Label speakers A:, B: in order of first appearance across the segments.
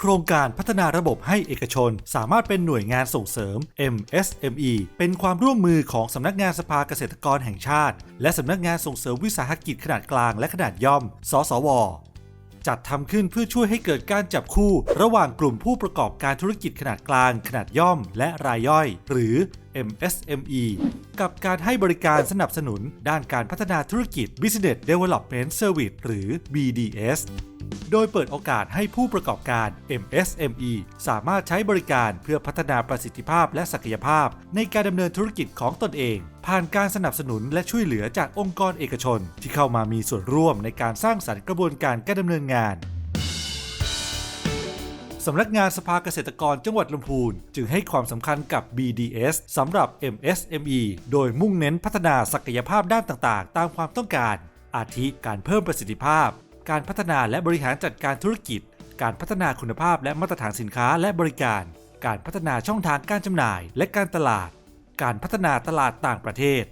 A: โครงการพัฒนาระบบให้เอกชน สามารถเป็นหน่วยงานส่งเสริม MSME เป็นความร่วมมือของสำนักงานสภาเกษตรกรแห่งชาติ และสำนักงานส่งเสริมวิสาหกิจขนาดกลางและขนาดย่อม สสวจัดทำขึ้นเพื่อช่วยให้เกิดการจับคู่ ระหว่างกลุ่มผู้ประกอบการธุรกิจขนาดกลาง ขนาดย่อม และรายย่อย หรือ MSME กับการให้บริการสนับสนุนด้านการพัฒนาธุรกิจ Business Development Service หรือ BDS โดยเปิดโอกาสให้ผู้ประกอบการ MSME สามารถใช้บริการเพื่อพัฒนาประสิทธิภาพและศักยภาพ ในการดำเนินธุรกิจของตนเอง ผ่านการสนับสนุนและช่วยเหลือจากองค์กรเอกชน ที่เข้ามามีส่วนร่วมในการสร้างสรรค์กระบวนการการดำเนินงานสำนักงานสภาเกษตรกรจังหวัดลำพูน จึงให้ความสำคัญกับ BDS สำหรับ MSME โดยมุ่งเน้นพัฒนาศักยภาพด้านต่างๆ ตามความต้องการ อาทิการเพิ่มประสิทธิภาพ การพัฒนาและบริหารจัดการธุรกิจ การพัฒนาคุณภาพและมาตรฐานสินค้าและบริการ การพัฒนาช่องทางการจำหน่าย และการตลาด การพัฒนาตลาดต่างประเทศ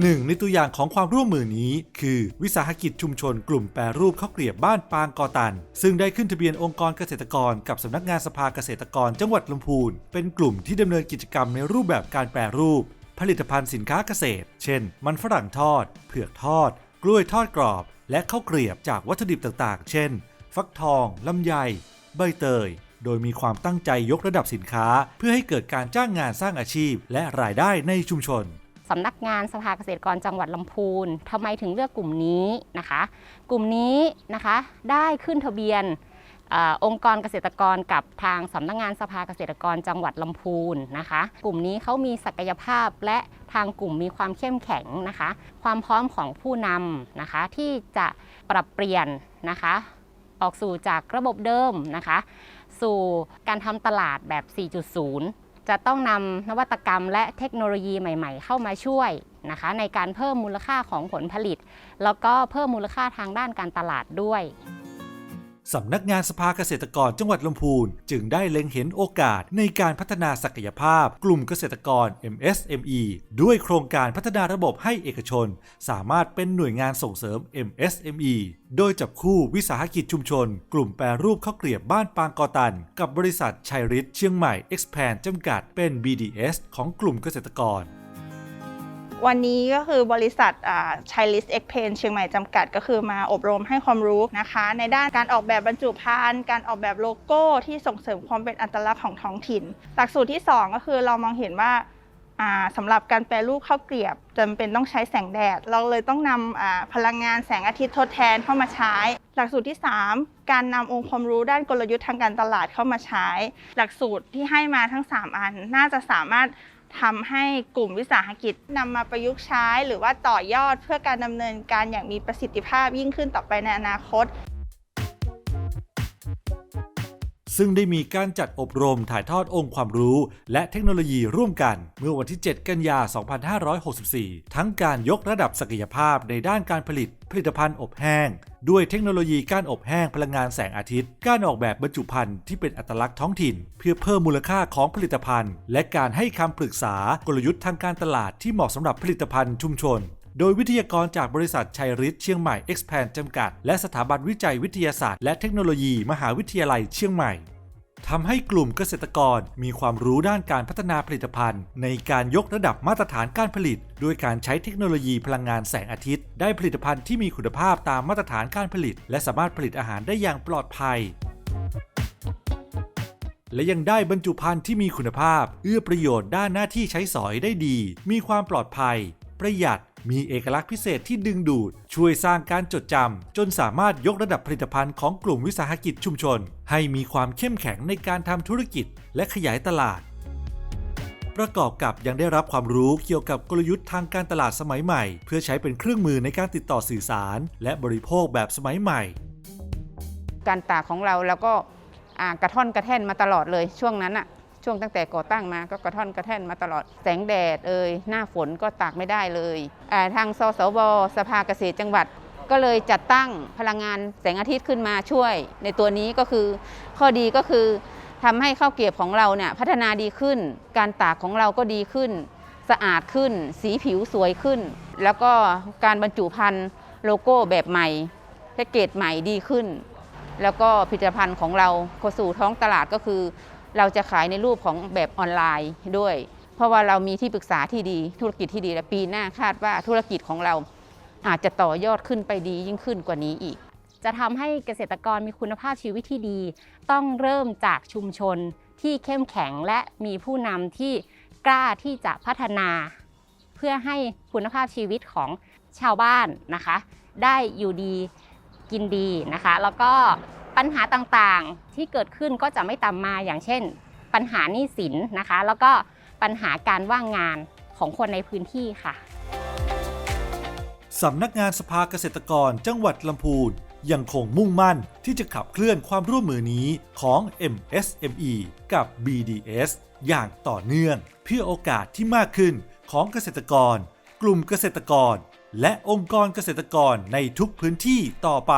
A: หนึ่งในตัวอย่างของความร่วมมือนี้คือวิสาหกิจชุมชนกลุ่มแปรรูปข้าวเกลียบบ้านปางกอตัน ซึ่งได้ขึ้นทะเบียนองค์กรเกษตรกรกับสำนักงานสภาเกษตรกรจังหวัดลำพูน เป็นกลุ่มที่ดำเนินกิจกรรมในรูปแบบการแปรรูป ผลิตภัณฑ์สินค้าเกษตร เช่น มันฝรั่งทอด เผือกทอด กล้วยทอดกรอบ และข้าวเกลียบจากวัตถุดิบต่างๆ เช่น ฟักทอง ลำไย ใบเตย โดยมีความตั้งใจยกระดับสินค้า เพื่อให้เกิดการจ้างงานสร้างอาชีพ และรายได้ในชุมชน
B: สำนักงานสภาเกษตรกรจังหวัดลำพูนทำไมถึงเลือกกลุ่มนี้นะคะ กลุ่มนี้นะคะได้ขึ้นทะเบียน องค์กรเกษตรกรกับทางสำนักงานสภาเกษตรกรจังหวัดลำพูนนะคะ กลุ่มนี้เขามีศักยภาพและทางกลุ่มมีความเข้มแข็งนะคะ ความพร้อมของผู้นำนะคะ ที่จะปรับเปลี่ยนนะคะ ออกสู่จากระบบเดิมนะคะ สู่การทำตลาดแบบ 4.0 จะต้องนำนวัตกรรมและเทคโนโลยีใหม่ๆ เข้ามาช่วยนะคะ ในการเพิ่มมูลค่าของผลผลิต แล้วก็เพิ่มมูลค่าทางด้านการตลาดด้วย
A: สำนักงานสภาเกษตรกรจังหวัดลำพูน จึงได้เล็งเห็นโอกาสในการพัฒนาศักยภาพกลุ่มเกษตรกร MSME ด้วยโครงการพัฒนาระบบให้เอกชน สามารถเป็นหน่วยงานส่งเสริม MSME โดยจับคู่วิสาหกิจชุมชน กลุ่มแปรรูปข้าวเกลียบบ้านปางกอตัน กับบริษัทชัยฤทธิ์เชียงใหม่ Expand จำกัดเป็น BDS ของกลุ่มเกษตรกร
C: วันนี้ก็คือบริษัทชัยลิสเอ็กเพนเชียงใหม่จำกัดก็คือมาอบรมให้ความรู้นะคะ ในด้านการออกแบบบรรจุภัณฑ์การออกแบบโลโก้ที่ส่งเสริมความเป็นอัตลักษณ์ของท้องถิ่น หลักสูตรที่ 2 ก็คือเรามองเห็นว่าสำหรับการแปรรูปข้าวเกลียบจำเป็นต้องใช้แสงแดด เราเลยต้องนำอ่าพลังงานแสงอาทิตย์ทดแทนเข้ามาใช้ หลักสูตรที่ 3 การนำองค์ความรู้ด้านกลยุทธ์ทางการตลาดเข้ามาใช้ หลักสูตรที่ให้มาทั้ง 3 อัน น่าจะสามารถ ทำให้กลุ่มวิสาหกิจนำมาประยุกต์ใช้ หรือว่าต่อยอดเพื่อการดำเนินการอย่างมีประสิทธิภาพยิ่งขึ้นต่อไปในอนาคต
A: ซึ่งได้มีการจัดอบรมถ่ายทอดองค์ความรู้ และเทคโนโลยีร่วมกัน เมื่อวันที่ 7 กันยา 2564 ทั้งการยกระดับศักยภาพในด้านการผลิตผลิตภัณฑ์อบแห้ง ด้วยเทคโนโลยีการอบแห้งพลังงานแสงอาทิตย์ การออกแบบบรรจุภัณฑ์ที่เป็นอัตลักษณ์ท้องถิ่น เพื่อเพิ่มมูลค่าของผลิตภัณฑ์ และการให้คำปรึกษากลยุทธ์ทางการตลาดที่เหมาะสำหรับผลิตภัณฑ์ชุมชน โดยวิทยากรจากบริษัทชัยฤทธิ์เชียงใหม่ Expand จำกัด และสถาบันวิจัยวิทยาศาสตร์ และเทคโนโลยี มหาวิทยาลัยเชียงใหม่ทำให้กลุ่มเกษตรกรมีความรู้ด้านการพัฒนาผลิตภัณฑ์ ในการยกระดับมาตรฐานการผลิตด้วยการใช้เทคโนโลยีพลังงานแสงอาทิตย์ ได้ผลิตภัณฑ์ที่มีคุณภาพตามมาตรฐานการผลิต และสามารถผลิตอาหารได้อย่างปลอดภัย และยังได้บรรจุภัณฑ์ที่มีคุณภาพ เอื้อประโยชน์ด้านหน้าที่ใช้สอยได้ดี มีความปลอดภัย ประหยัด มีเอกลักษณ์พิเศษที่ดึงดูด ช่วยสร้างการจดจำ จนสามารถยกระดับผลิตภัณฑ์ของกลุ่มวิสาหกิจชุมชน ให้มีความเข้มแข็งในการทำธุรกิจและขยายตลาด ประกอบกับยังได้รับความรู้เกี่ยวกับกลยุทธ์ทางการตลาดสมัยใหม่ เพื่อใช้เป็นเครื่องมือในการติดต่อสื่อสาร และบริโภคแบบสมัยใหม่
D: การตากของเราเราก็กระท่อนกระแท่นมาตลอดเลยช่วงนั้นอะ ช่วงตั้งแต่ก่อตั้งมาก็กระท่อนกระแท่นมาตลอดแสงแดดเอ่ยหน้าฝนก็ตากไม่ได้เลยทางสสวสภาเกษตรจังหวัด ก็เลยจัดตั้งพลังงานแสงอาทิตย์ขึ้นมาช่วย ในตัวนี้ก็คือ ข้อดีก็คือทำให้ข้าวเกรียบของเราเนี่ยพัฒนาดีขึ้น การตากของเราก็ดีขึ้น สะอาดขึ้น สีผิวสวยขึ้น แล้วก็การบรรจุภัณฑ์โลโก้แบบใหม่แพ็กเกจใหม่ดีขึ้น แล้วก็ผลิตภัณฑ์ของเราเข้าสู่ท้องตลาดก็คือ เราจะขายในรูปของแบบออนไลน์ด้วย เพราะว่าเรามีที่ปรึกษาที่ดี ธุรกิจที่ดีและปีหน้าคาดว่าธุรกิจของเราอาจจะต่อยอดขึ้นไปดียิ่งขึ้นกว่านี้อีก
B: จะทำให้เกษตรกรมีคุณภาพชีวิตที่ดี ต้องเริ่มจากชุมชนที่เข้มแข็งและมีผู้นำที่กล้าที่จะพัฒนา เพื่อให้คุณภาพชีวิตของชาวบ้านนะคะ ได้อยู่ดีกินดีนะคะ แล้วก็ ปัญหาต่างๆที่เกิดขึ้นก็จะไม่ตามมาอย่างเช่น ปัญหาหนี้สินนะคะ แล้วก็ปัญหาการว่างงานของคนในพื้นที่ค่ะ
A: สำนักงานสภาเกษตรกรจังหวัดลำพูนยังคงมุ่งมั่นที่จะขับเคลื่อนความร่วมมือนี้ของ MSME กับ BDS อย่างต่อเนื่อง เพื่อโอกาสที่มากขึ้นของเกษตรกร กลุ่มเกษตรกร และองค์กรเกษตรกรในทุกพื้นที่ต่อไป